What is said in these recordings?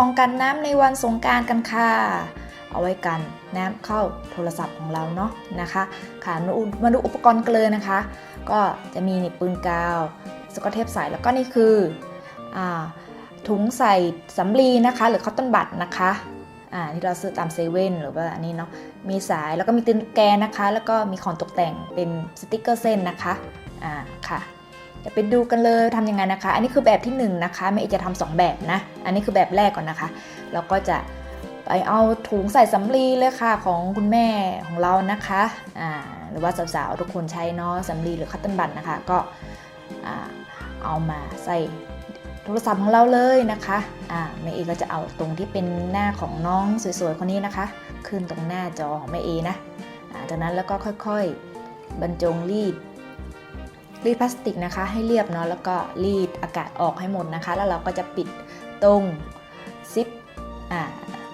องกันน้ำในวันสงการกันค่ะ เอาไว้กันน้ำเข้าโทรศัพท์ของเราเนาะนะคะค่ะมาดูอุปกรณ์กันเลยนะคะ ก็จะมีนี่ปืนกาว สกอตเทปใสแล้วก็นี่คืออถุงใส่สำลีนะคะ หรือคอตตอนบัดนะคะอ่าที่เราซื้อตามเซเว่นหรือว่าอันนี้เนาะมีสายแล้วก็มีตีนแกนนะคะ แล้วก็มีของตกแต่งเป็นสติกเกอร์เส้นนะคะอ่าค่ะ จะไปดูกันเลยทำยังไงนะคะ อันนี้คือแบบที่หนึ่งนะคะแม่เอจะทำสองแบบนะ อันนี้คือแบบแรกก่อนนะคะ แล้วก็จะไปเอาถุงใส่สำลีเลยค่ะของคุณแม่ของเรานะคะอ่าหรือว่าสาวๆทุกคนใช้เนาะสำลีหรือคัตเติลบัตนะคะ ก็เอามาใส่โทรศัพท์ของเราเลยนะคะอ่าแม่เอก็จะเอาตรงที่เป็นหน้าของน้องสวยๆคนนี้นะคะ ขึ้นตรงหน้าจอของแม่เอนะจากนั้นแล้วก็ค่อยๆ บรรจงรีด รีดพลาสติกนะคะ ให้เรียบเนาะแล้วก็รีดอากาศออกให้หมดนะคะ แล้วเราก็จะปิดตรงซิปอ่า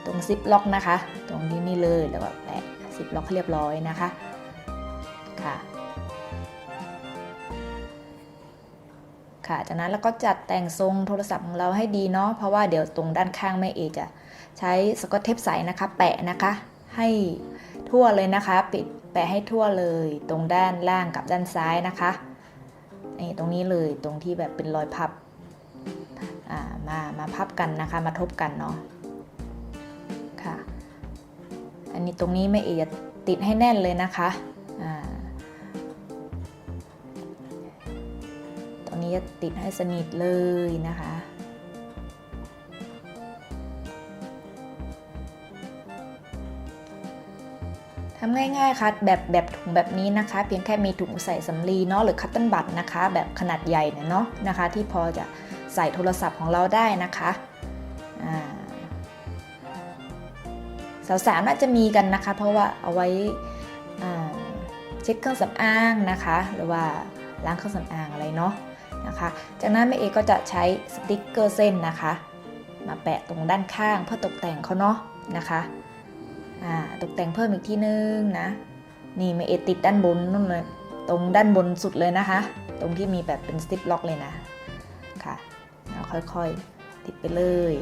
ตรงซิปล็อกนะคะ ตรงนี้นี่เลยแล้วก็แปะซิปล็อกให้เรียบร้อยนะคะค่ะค่ะ จากนั้นแล้วก็จัดแต่งทรงโทรศัพท์ของเราให้ดีเนาะ เพราะว่าเดี๋ยวตรงด้านข้างแม่เอจะใช้สกอตเทปใสนะคะ แปะนะคะ ให้ทั่วเลยนะคะ ปิดแปะให้ทั่วเลย ตรงด้านล่างกับด้านซ้ายนะคะ นี่ตรงนี้เลยตรงที่แบบเป็นรอยพับมามาพับกันนะคะมาทบกันเนาะค่ะ อันนี้ตรงนี้แม่เอจะติดให้แน่นเลยนะคะตรงนี้จะติดให้สนิทเลยนะคะ ทำง่ายๆค่ะแบบแบบถุงแบบนี้นะคะ เพียงแค่มีถุงใส่สำลีเนาะหรือคัตเติ้ลบัตนะคะ แบบขนาดใหญ่เนี่ยเนาะนะคะ ที่พอจะใส่โทรศัพท์ของเราได้นะคะอ่าสาวๆน่าจะมีกันนะคะ เพราะว่าเอาไว้เช็คเครื่องสำอางนะคะ หรือว่าล้างเครื่องสำอางอะไรเนาะนะคะ จากนั้นแม่เอก็จะใช้สติกเกอร์เส้นนะคะ มาแปะตรงด้านข้างเพื่อตกแต่งเขาเนาะนะคะ อ่าตกแต่งเพิ่มอีกทีนึงนะ นี่ไม่เอติดด้านบนนู่นเลยตรงด้านบนสุดเลยนะคะ ตรงที่มีแบบเป็นสติปล็อกเลยนะค่ะแล้วค่อยๆ ติดไปเลย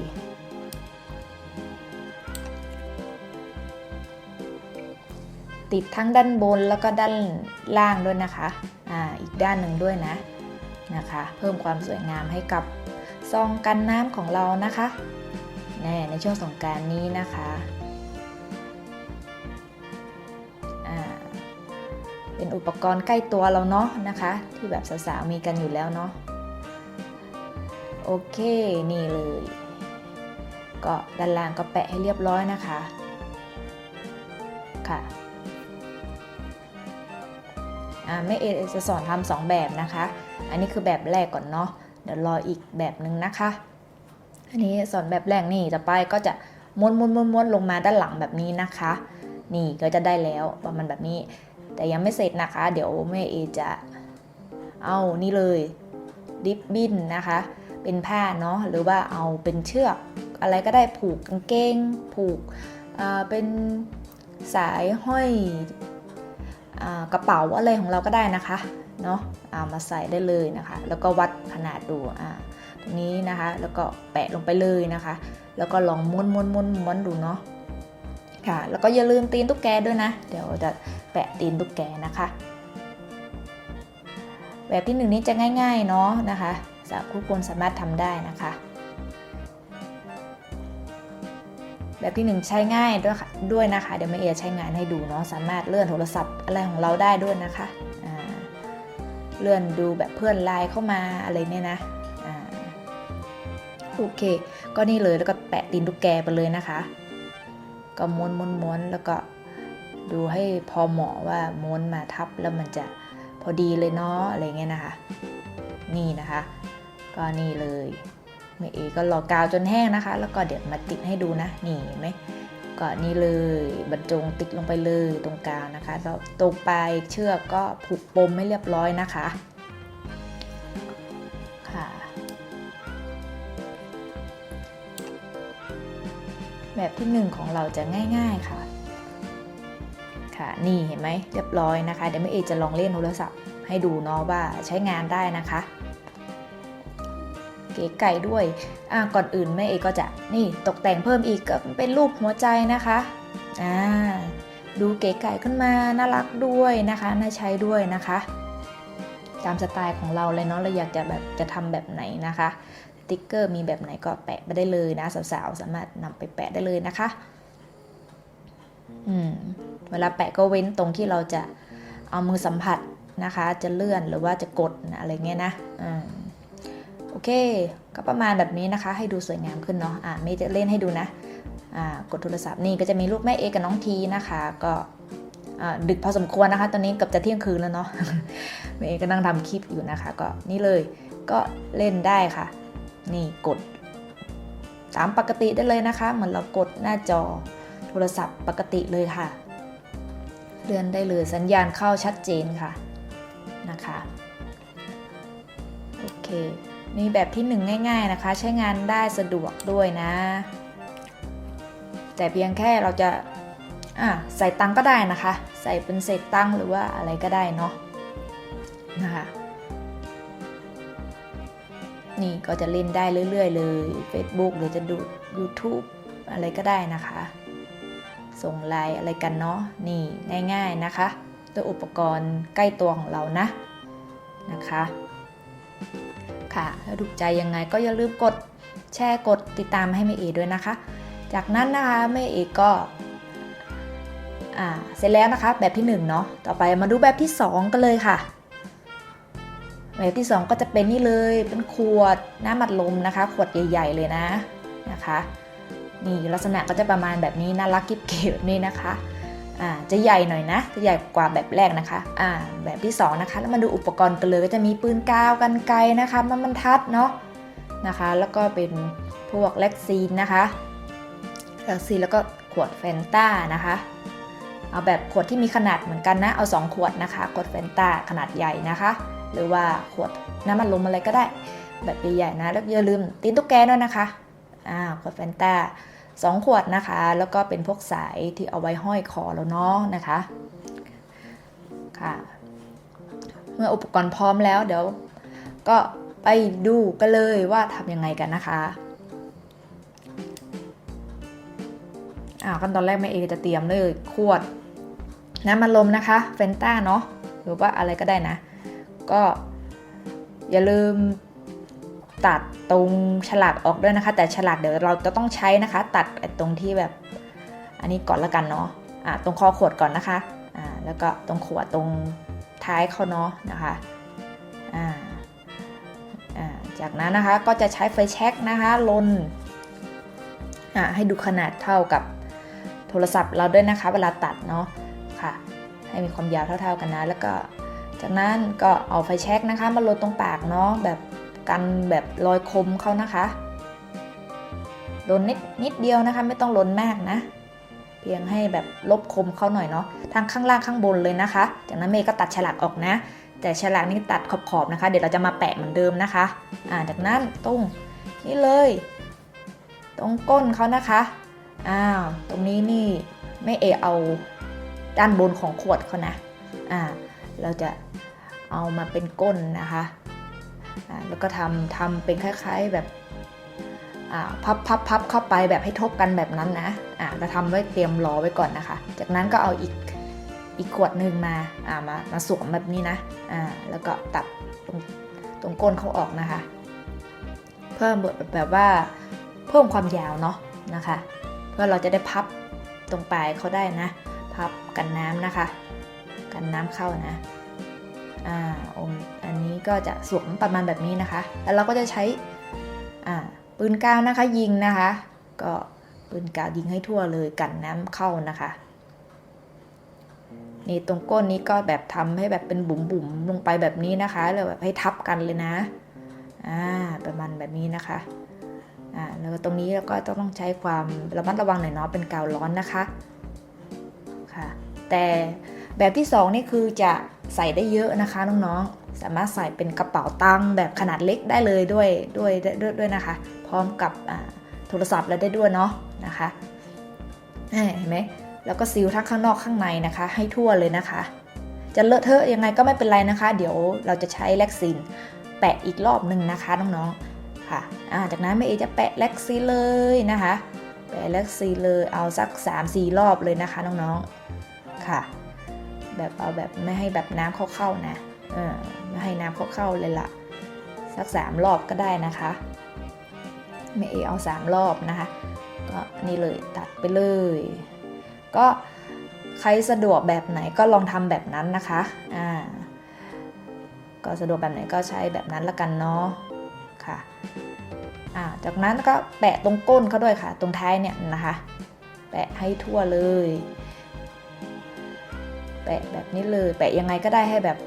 ติดทั้งด้านบนแล้วก็ด้านล่างด้วยนะคะ อ่า อีกด้านหนึ่งด้วยนะ นะคะ เพิ่มความสวยงามให้กับซองกันน้ำของเรานะคะ แน่ในช่วงสงการนี้นะคะ เป็นอุปกรณ์ใกล้ตัวเราเนาะนะคะ ที่แบบสาวๆมีกันอยู่แล้วเนาะโอเคนี่เลย ก็ด้านล่างก็แปะให้เรียบร้อยนะคะค่ะอ่าแม่เอจะสอนทำสองแบบนะคะ อันนี้คือแบบแรกก่อนเนาะ เดี๋ยวรออีกแบบหนึ่งนะคะ อันนี้สอนแบบแรกนี่จะไปก็จะม้วนม้วนม้วนม้วนลงมาด้านหลังแบบนี้นะคะ นี่ก็จะได้แล้วประมาณแบบนี้ แต่ยังไม่เสร็จนะคะ เดี๋ยวแม่เอจะเอานี่เลยดิบบินนะคะ เป็นผ้าเนาะหรือว่าเอาเป็นเชือก อะไรก็ได้ผูกกางเกง ผูกเป็นสายห้อยอกระเป๋าอะไรของเราก็ได้นะคะเนาะเอามาใส่ได้เลยนะคะ แล้วก็วัดขนาดดูอ่าตรงนี้นะคะ แล้วก็แปะลงไปเลยนะคะ แล้วก็ลองม้วนม้วนม้วนม้วนดูเนาะค่ะ แล้วก็อย่าลืมตีนตุ๊กแกด้วยนะ เดี๋ยวจะ แปะตีนตุ๊กแกนะคะ แบบที่หนึ่งนี้จะง่ายๆเนาะนะคะสาวทุกคนสามารถทำได้นะคะ แบบที่หนึ่งใช้ง่ายด้วยค่ะด้วยนะคะ เดี๋ยวแม่เอใช้งานให้ดูเนาะสามารถเลื่อนโทรศัพท์อะไรของเราได้ด้วยนะคะเลื่อนดูแบบเพื่อนไลน์เข้ามาอะไรเนี่ยนะโอเค ก็นี่เลยแล้วก็แปะตีนตุ๊กแกไปเลยนะคะ ก็ม้วนม้วนม้วนแล้วก็ ดูให้พอเหมาะว่าม้วนมาทับแล้วมันจะพอดีเลยเนาะอะไรเงี้ยนะคะ นี่นะคะ ก็นี่เลยเมเอก็รอกาวจนแห้งนะคะ แล้วก็เดี๋ยวมาติดให้ดูนะนี่เห็นไหมก็นี่เลยบรรจงติดลงไปเลยตรงกลางนะคะแล้วตรงปลายเชือกก็ผูกปมให้เรียบร้อยนะคะค่ะ แบบที่หนึ่งของเราจะง่าย ๆค่ะ ค่ะ นี่เห็นไหมเรียบร้อยนะคะ เดี๋ยวแม่เอจะลองเล่นโทรศัพท์ให้ดูเนาะว่าใช้งานได้นะคะ เก๋ไก่ด้วยอ่าก่อนอื่นแม่เอก็จะนี่ตกแต่งเพิ่มอีกก็เป็นรูปหัวใจนะคะอ่าดูเก๋ไก่ขึ้นมาน่ารักด้วยนะคะน่าใช้ด้วยนะคะ ตามสไตล์ของเราเลยเนาะเราอยากจะแบบจะทำแบบไหนนะคะติ๊กเกอร์มีแบบไหนก็แปะไปได้เลยนะสาวๆสามารถนำไปแปะได้เลยนะคะ เวลาแปะก็เว้นตรงที่เราจะเอามือสัมผัสนะคะ จะเลื่อนหรือว่าจะกดอะไรเงี้ยนะอโอเค ก็ประมาณแบบนี้นะคะ ให้ดูสวยงามขึ้นเนาะอ่าไม่จะเล่นให้ดูนะอ่ากดโทรศัพท์นี่ก็จะมีรูปแม่เอกับน้องทีนะคะ ก็ดึกพอสมควรนะคะ ตอนนี้เกือบจะเที่ยงคืนแล้วเนาะเมย์ก็นั่งทำคลิปอยู่นะคะ ก็นี่เลยก็เล่นได้ค่ะ นี่กด ตามปกติได้เลยนะคะ เหมือนเรากดหน้าจอ โทรศัพท์ปกติเลยค่ะ เลื่อนได้เลยสัญญาณเข้าชัดเจนค่ะนะคะโอเคนี่แบบที่หนึ่งง่าย ๆนะคะ ใช้งานได้สะดวกด้วยนะ แต่เพียงแค่เราจะอะใส่ตังก็ได้นะคะ ใส่เป็นเศษตังหรือว่าอะไรก็ได้เนาะนะคะนี่ก็จะเล่นได้เรื่อย ๆ เลย Facebook หรือจะดู YouTube อะไรก็ได้นะคะ ส่งไลน์อะไรกันเนาะนี่ง่ายๆนะคะด้วยอุปกรณ์ใกล้ตัวของเรานะนะคะ ค่ะถ้าถูกใจยังไงก็อย่าลืมกดแชร์กดติดตามให้แม่เอด้วยนะคะ จากนั้นนะคะแม่เอก็อ่าเสร็จแล้วนะคะแบบที่1เนาะต่อไปมาดูแบบที่ 2 กันเลยค่ะ แบบที่ 2 ก็จะเป็นนี่เลยเป็นขวดน้ำมัดลมนะคะ ขวดใหญ่ ๆ เลยนะนะคะ นี่ลักษณะก็จะประมาณแบบนี้น่ารักกิ๊บเก๋แบบนี้นะคะอ่าจะใหญ่หน่อยนะ จะใหญ่กว่าแบบแรกนะคะอ่าแบบที่ 2 นะคะ แล้วมาดูอุปกรณ์กันเลยก็จะมีปืนกาวกันไกรนะคะมันบรรทัดเนาะนะคะ แล้วก็เป็นพวกแล็กซีนนะคะแล็กซีนแล้วก็ขวดแฟนต้านะคะเอาแบบขวดที่มีขนาดเหมือนกันนะ เอา 2 ขวดนะคะขวดแฟนต้าขนาดใหญ่นะคะ หรือว่าขวดน้ำมันลมอะไรก็ได้ แบบใหญ่ๆนะแล้วอย่าลืมตีนตุ๊กแกด้วยนะคะ อ่าขวดแฟนตาสองขวดนะคะ แล้วก็เป็นพวกสายที่เอาไว้ห้อยคอแล้วเนาะนะคะค่ะ เมื่ออุปกรณ์พร้อมแล้วเดี๋ยว ก็ไปดูกันเลยว่าทำยังไงกันนะคะอ่าขั้นตอนแรกแม่เอจะเตรียมเลยขวดน้ำมันลมนะคะเฟนต้าเนาะหรือว่าอะไรก็ได้นะ ก็อย่าลืม ตัดตรงฉลากออกด้วยนะคะ แต่ฉลากเดี๋ยวเราจะต้องใช้นะคะ ตัดตรงที่แบบอันนี้ก่อนละกันเนาะอ่าตรงคอขวดก่อนนะคะอ่าแล้วก็ตรงขวดตรงท้ายเขาเนาะนะคะอ่าอ่าจากนั้นนะคะก็จะใช้ไฟแช็กนะคะลนให้ดูขนาดเท่ากับโทรศัพท์เราด้วยนะคะ เวลาตัดเนาะค่ะ ให้มีความยาวเท่า ๆกันนะ แล้วก็จากนั้นก็เอาไฟแช็กนะคะมาลนตรงปากเนาะแบบ กันแบบรอยคมเขานะคะลนนิดนิดเดียวนะคะ ไม่ต้องลนมากนะ เพียงให้แบบลบคมเขาหน่อยเนาะทางข้างล่างข้างบนเลยนะคะ จากนั้นเมย์ก็ตัดฉลากออกนะ แต่ฉลากนี้ตัดขอบๆนะคะ เดี๋ยวเราจะมาแปะเหมือนเดิมนะคะ อ่าจากนั้นตรงนี่เลย ตรงก้นเขานะคะอ้าวตรงนี้นี่ไม่เอเอาด้านบนของขวดเขานะอ่าเราจะเอามาเป็นก้นนะคะ แล้วก็ทำทำเป็นคล้ายๆแบบพับพับพับเข้าไปแบบให้ทบกันแบบนั้นนะอ่าเราทำไว้เตรียมรอไว้ก่อนนะคะ จากนั้นก็เอาอีกอีกขวดหนึ่งมาอ่ามามาสวมแบบนี้นะอ่าแล้วก็ตัดตรงตรงก้นเขาออกนะคะ เพิ่มแบบแบบว่าเพิ่มความยาวเนาะนะคะ เพื่อเราจะได้พับตรงปลายเขาได้นะ พับกันน้ำนะคะ กันน้ำเข้านะ อ่าองอันนี้ก็จะสวมประมาณแบบนี้นะคะ แล้วเราก็จะใช้อ่าปืนกาวนะคะยิงนะคะ ก็ปืนกาวยิงให้ทั่วเลยกันน้ำเข้านะคะนี่ตรงก้นนี้ก็แบบทำให้แบบเป็นบุ๋มๆลงไปแบบนี้นะคะแล้วแบบให้ทับกันเลยนะอ่าประมาณแบบนี้นะคะอ่าแล้วตรงนี้เราก็ต้องใช้ความระมัดระวังหน่อยเนาะเป็นกาวร้อนนะคะค่ะแต่ แบบที่ 2 นี่คือจะใส่ได้เยอะนะคะน้องๆ สามารถใส่เป็นกระเป๋าตังค์แบบขนาดเล็กได้เลยด้วยด้วยด้วยด้วยนะคะ พร้อมกับโทรศัพท์แล้วได้ด้วยเนาะนะคะเห็นไหมแล้วก็ซีลทั้งข้างนอกข้างในนะคะ ให้ทั่วเลยนะคะ จะเลอะเทอะยังไงก็ไม่เป็นไรนะคะ เดี๋ยวเราจะใช้แล็กซินแปะอีกรอบหนึ่งนะคะน้องๆค่ะอ่าจากนั้นแม่เอจะแปะแล็กซีเลยนะคะ แปะแล็กซีเลยเอาสัก 3-4 รอบเลยนะคะน้องๆค่ะ แบบเอาแบบไม่ให้แบบน้ำเข้าๆนะเออไม่ให้น้ำเข้าๆเลยละสัก3รอบก็ได้นะคะแม่เอเอา3รอบนะคะ ก็นี่เลยตัดไปเลย ก็ใครสะดวกแบบไหนก็ลองทำแบบนั้นนะคะ อ่า ก็สะดวกแบบไหนก็ใช้แบบนั้นละกันเนาะ ค่ะ อ่า จากนั้นก็แปะตรงก้นเขาด้วยค่ะ ตรงท้ายเนี่ยนะคะ แปะให้ทั่วเลยะแบบนี้เลย แปะยังไงก็ได้ให้แบบ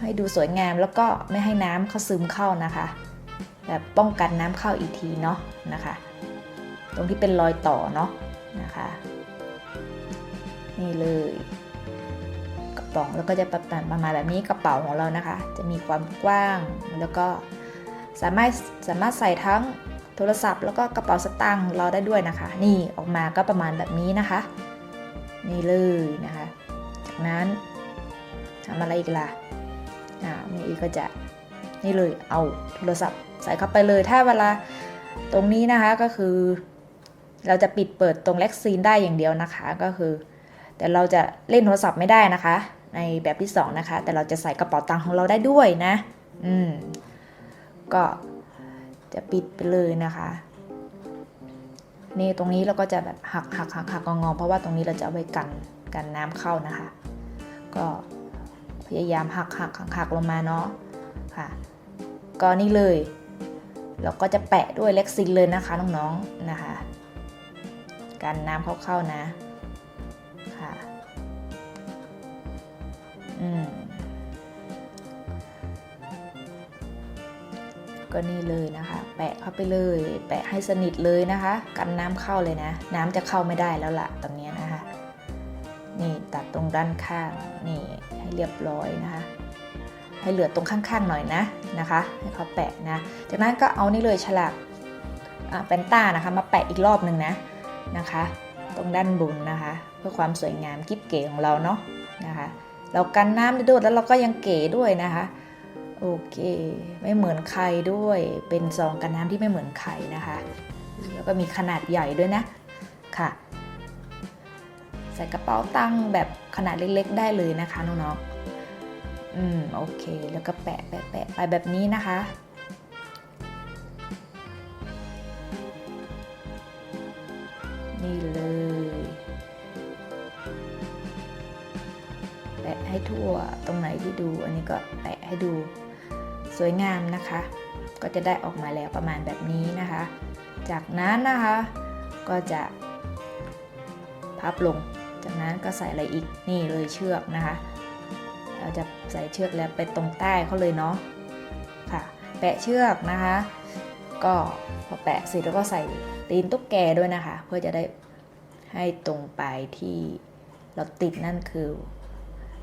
ให้ดูสวยงามแล้วก็ไม่ให้น้ำเข้าซึมเข้านะคะ แบบป้องกันน้ำเข้าอีกทีเนาะนะคะ ตรงที่เป็นรอยต่อเนาะนะคะ นี่เลยกระป๋องแล้วก็จะประมาณประมาณแบบนี้กระเป๋าของเรานะคะ จะมีความกว้างแล้วก็สามารถสามารถใส่ทั้งโทรศัพท์แล้วก็กระเป๋าสตางค์เราได้ด้วยนะคะ นี่ออกมาก็ประมาณแบบนี้นะคะ นี่เลยนะคะ จากนั้นทำอะไรอีกล่ะอ่านี่อีกก็จะนี่เลยเอาโทรศัพท์ใส่เข้าไปเลย ถ้าเวลาตรงนี้นะคะก็คือ เราจะปิดเปิดตรงแล็กซีนได้อย่างเดียวนะคะก็คือ แต่เราจะเล่นโทรศัพท์ไม่ได้นะคะ ในแบบที่ 2 นะคะ แต่เราจะใส่กระเป๋าตังค์ของเราได้ด้วยนะ อืมก็จะปิดไปเลยนะคะนี่ตรงนี้เราก็จะแบบหักหักหักหักงอๆเพราะว่าตรงนี้เราจะเอาไว้กันกันน้ำเข้านะคะ ก็พยายามหักหักหักหักลงมาเนาะค่ะ ก็นี่เลยเราก็จะแปะด้วยเล็กซินเลยนะคะน้องๆนะคะกันน้ำเข้าๆนะค่ะอืมก็นี่เลยนะคะ แปะเข้าไปเลย แปะให้สนิทเลยนะคะ กันน้ำเข้าเลยนะ น้ำจะเข้าไม่ได้แล้วล่ะตรงนี้นะ นี่ตัดตรงด้านข้างนี่ให้เรียบร้อยนะคะ ให้เหลือตรงข้างๆหน่อยนะนะคะ ให้เขาแปะนะ จากนั้นก็เอานี่เลยฉลากแปนต้านะคะมาแปะอีกรอบหนึ่งนะนะคะ ตรงด้านบนนะคะ เพื่อความสวยงามกิ๊บเก๋ของเราเนาะนะคะ เรากันน้ำได้ด้วยแล้วเราก็ยังเก๋ด้วยนะคะโอเค ไม่เหมือนใครด้วยเป็นซองกันน้ำที่ไม่เหมือนใครนะคะ แล้วก็มีขนาดใหญ่ด้วยนะค่ะ ใส่กระเป๋าตังค์แบบขนาดเล็กๆ ได้เลยนะคะน้องๆ อืมโอเค แล้วก็แปะแปะแปะไปแบบนี้นะคะ นี่เลย แปะให้ทั่วตรงไหนที่ดู อันนี้ก็แปะให้ดูสวยงามนะคะ ก็จะได้ออกมาแล้วประมาณแบบนี้นะคะ จากนั้นนะคะก็จะพับลง จากนั้นก็ใส่อะไรอีกนี่เลยเชือกนะคะ เราจะใส่เชือกแล้วไปตรงใต้เขาเลยเนาะค่ะ แปะเชือกนะคะ ก็พอแปะเสร็จแล้วก็ใส่ตีนตุ๊กแกด้วยนะคะ เพื่อจะได้ให้ตรงปลายที่เราติดนั่นคือ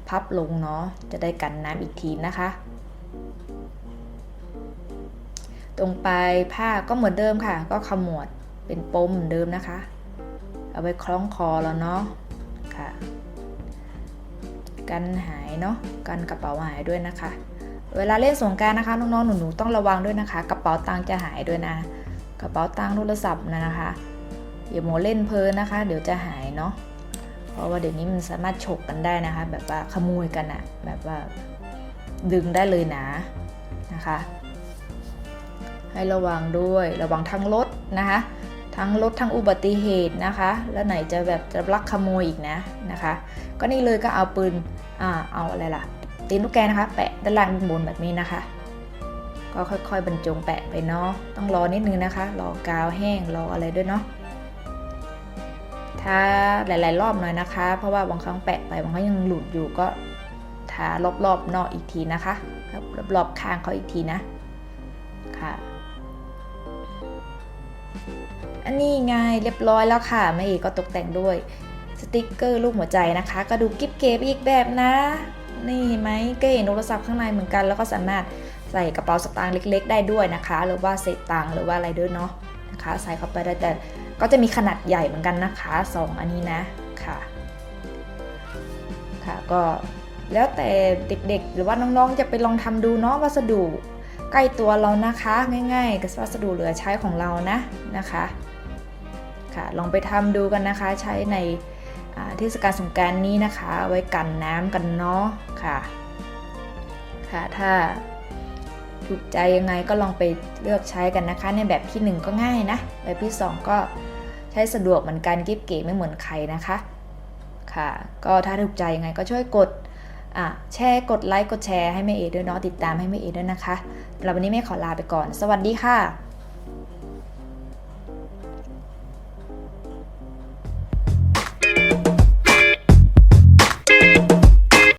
พับลงเนาะจะได้กันน้ำอีกทีนะคะ ตรงปลายผ้าก็เหมือนเดิมค่ะ ก็ขมวดเป็นปมเหมือนเดิมนะคะ เอาไว้คล้องคอแล้วเนาะค่ะ กันหายเนาะกันกระเป๋าหายด้วยนะคะ เวลาเล่นสงการนะคะน้องๆหนูๆต้องระวังด้วยนะคะ กระเป๋าตังค์จะหายด้วยนะ กระเป๋าตังค์โทรศัพท์นะนะคะอย่าโมเล่นเพลินนะคะ เดี๋ยวจะหายเนาะเพราะว่าเดี๋ยวนี้มันสามารถฉกกันได้นะคะ แบบว่าขโมยกันอะแบบว่าดึงได้เลยนะนะคะ ให้ระวังด้วยระวังทั้งรถนะคะ ทั้งรถทั้งอุบัติเหตุนะคะ แล้วไหนจะแบบจะลักขโมยอีกนะนะคะ ก็นี่เลยก็เอาปืน อ่าเอาอะไรล่ะตีนลูกแกนะคะ แปะด้านล่างด้านบนแบบนี้นะคะ ก็ค่อยๆบรรจงแปะไปเนาะต้องรอนิดนึงนะคะ รอกาวแห้งรออะไรด้วยเนาะทาหลาย ๆ รอบหน่อยนะคะ เพราะว่าบางครั้งแปะไปบางครั้งยังหลุดอยู่ก็ทารอบๆนอกอีกทีนะคะรอบๆข้างเขาอีกทีนะค่ะ อันนี้ไงเรียบร้อยแล้วค่ะแม่เอกก็ตกแต่งด้วย สติกเกอร์รูปหัวใจนะคะ ก็ดูกิ๊บเก๋อีกแบบนะ นี่ไหมก็เห็นโทรศัพท์ข้างในเหมือนกัน แล้วก็สามารถใส่กระเป๋าสตางค์เล็ก ๆ ได้ด้วยนะคะ หรือว่าเศษตังค์หรือว่าอะไรด้วยเนาะนะคะ ใส่เข้าไปได้แต่ก็จะมีขนาดใหญ่เหมือนกันนะคะสองอันนี้นะค่ะค่ะก็แล้วแต่เด็กๆ หรือว่าน้องๆจะไปลองทำดูเนาะวัสดุใกล้ตัวเรานะคะ ง่ายๆกับวัสดุเหลือใช้ของเรานะนะคะค่ะลองไปทำดูกันนะคะใช้ใน เทศกาลสงการนี้นะคะ ไว้กันน้ำกันเนาะค่ะค่ะถ้าถูกใจยังไงก็ลองไปเลือกใช้กันนะคะ ในแบบที่ 1 ก็ง่ายนะ แบบที่ 2 ก็ใช้สะดวกเหมือนกันกิ๊บเก๋ไม่เหมือนใครนะคะค่ะ ก็ถ้าถูกใจยังไงก็ช่วยกดแชร์กดไลค์กดแชร์ให้แม่เอด้วยเนาะติดตามให้แม่เอด้วยนะคะสำหรับวันนี้แม่ขอลาไปก่อน สวัสดีค่ะ